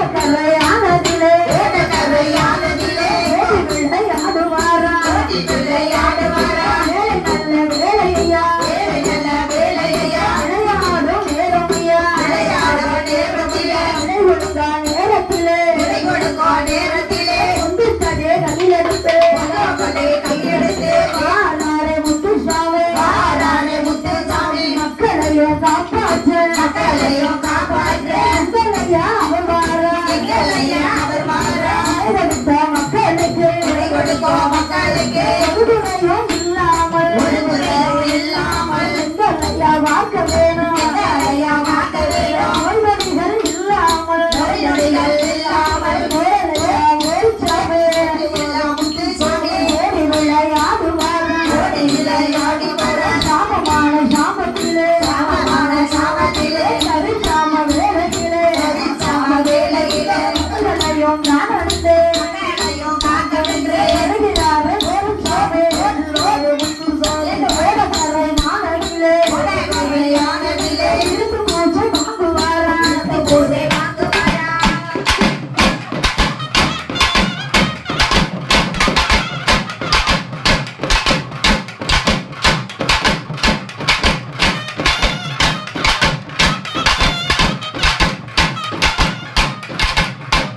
ஓட்டக்கரையானதிலே ஓட்டக்கரையானதிலே கொடுத்த மக்களுக்கு விடை கொடுக்கும் மக்களுக்கு உறுதுணையும் இல்லாமல் ஒரு முறையும் இல்லாமல் எங்களையா வாக்க வேணும் எங்களையா வாக்க வேணும் நோய்நொடிகள் இல்லாமல் நோய் நொடிகள் இல்லாமல் வேலையா வேட்சாமே எல்லா முத்துசாமி ஓடி விளையாடுவாரா ஓடி விளையாடி வர சாமமான சரிசாம வேலையிலே சாம